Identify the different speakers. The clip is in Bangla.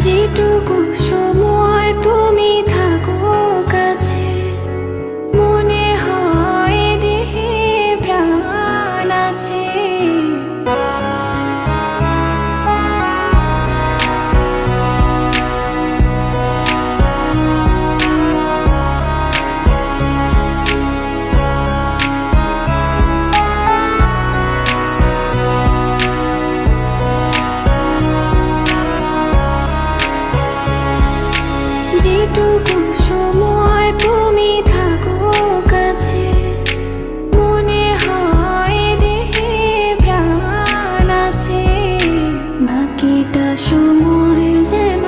Speaker 1: যেটুকু সময় তুমি থাকো যেটুকু সময় তুমি থাকো কাছে? মনে হয় দেহে প্রাণ আছে। বাকিটা সময় যেন